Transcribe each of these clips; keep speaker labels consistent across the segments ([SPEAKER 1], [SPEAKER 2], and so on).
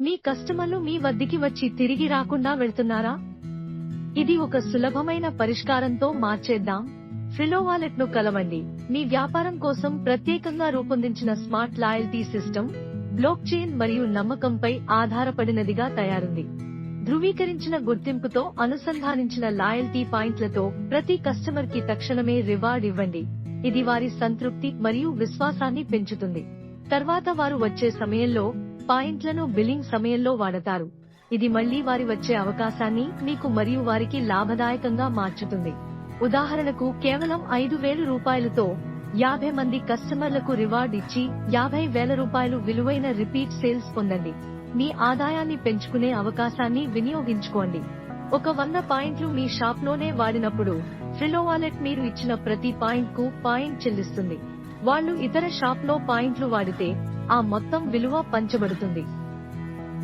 [SPEAKER 1] మీ కస్టమర్లు మీ వద్దకి వచ్చి తిరిగి రాకుండా వెళ్తున్నారా? ఇది ఒక సులభమైన పరిష్కారంతో మార్చేద్దాం. ఫ్రిలో వాలెట్ను కలవండి. మీ వ్యాపారం కోసం ప్రత్యేకంగా రూపొందించిన smart loyalty system blockchain మరియు నమ్మకంపై ఆధారపడినదిగా తయారుంది. ధృవీకరించిన గుర్తింపుతో అనుసంధానించిన లాయల్టీ పాయింట్లతో ప్రతి కస్టమర్కి తక్షణమే రివార్డ్ ఇవ్వండి. ఇది వారి సంతృప్తి మరియు విశ్వాసాన్ని పెంచుతుంది. తర్వాత వారు వచ్చే సమయంలో పాయింట్లను బిల్లింగ్ సమయంలో వాడతారు. ఇది మళ్ళీ వారి వచ్చే అవకాశాన్ని మీకు మరియు వారికి లాభదాయకంగా మార్చుతుంది. ఉదాహరణకు కేవలం ఐదు వేలు రూపాయలతో యాభై మంది కస్టమర్లకు రివార్డ్ ఇచ్చి యాభై వేల రూపాయలు విలువైన రిపీట్ సేల్స్ పొందండి. మీ ఆదాయాన్ని పెంచుకునే అవకాశాన్ని వినియోగించుకోండి. ఒక వంద పాయింట్లు మీ షాప్లోనే వాడినప్పుడు ఫ్రిలో వాలెట్ మీరు ఇచ్చిన ప్రతి పాయింట్కు పాయింట్ చెల్లిస్తుంది. వాళ్ళు ఇతర షాప్లో పాయింట్లు వాడితే ఆ మొత్తం విలువ పంచబడుతుంది.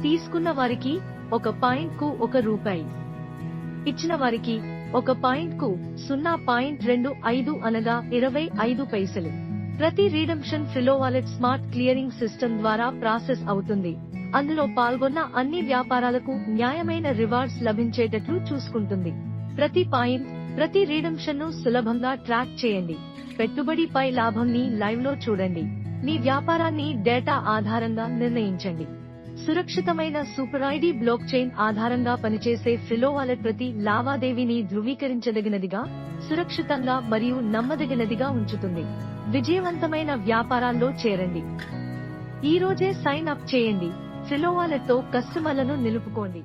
[SPEAKER 1] తీసుకున్న వారికి ఒక పాయింట్కు ఒక రూపాయి. ఇచ్చిన వారికి ఒక పాయింట్కు సున్నా పాయింట్ రెండు ఐదు అనగా ఇరవై ఐదు పైసలు. ప్రతి రీడమ్షన్ ఫ్రిలో వాలెట్ స్మార్ట్ క్లియరింగ్ సిస్టమ్ ద్వారా ప్రాసెస్ అవుతుంది. అందులో పాల్గొన్న అన్ని వ్యాపారాలకు న్యాయమైన రివార్డ్స్ లభించేటట్లు చూసుకుంటుంది. ప్రతి పాయింట్ ప్రతి రీడమ్షన్ను సులభంగా ట్రాక్ చేయండి. పెట్టుబడిపై లాభంని లైవ్లో చూడండి. మీ వ్యాపారాన్ని డేటా ఆధారంగా నిర్ణయించండి. సురక్షితమైన సూపర్ ఐడి బ్లాక్ చైన్ ఆధారంగా పనిచేసే ఫిలో వాలెట్ ప్రతి లావాదేవీని ధృవీకరించదగినదిగా సురక్షితంగా మరియు నమ్మదగినదిగా ఉంచుతుంది. విజయవంతమైన వ్యాపారాల్లో చేరండి. ఈ రోజే సైన్ అప్ చేయండి. ఫిలో వాలెట్తో కస్టమర్లను నిలుపుకోండి.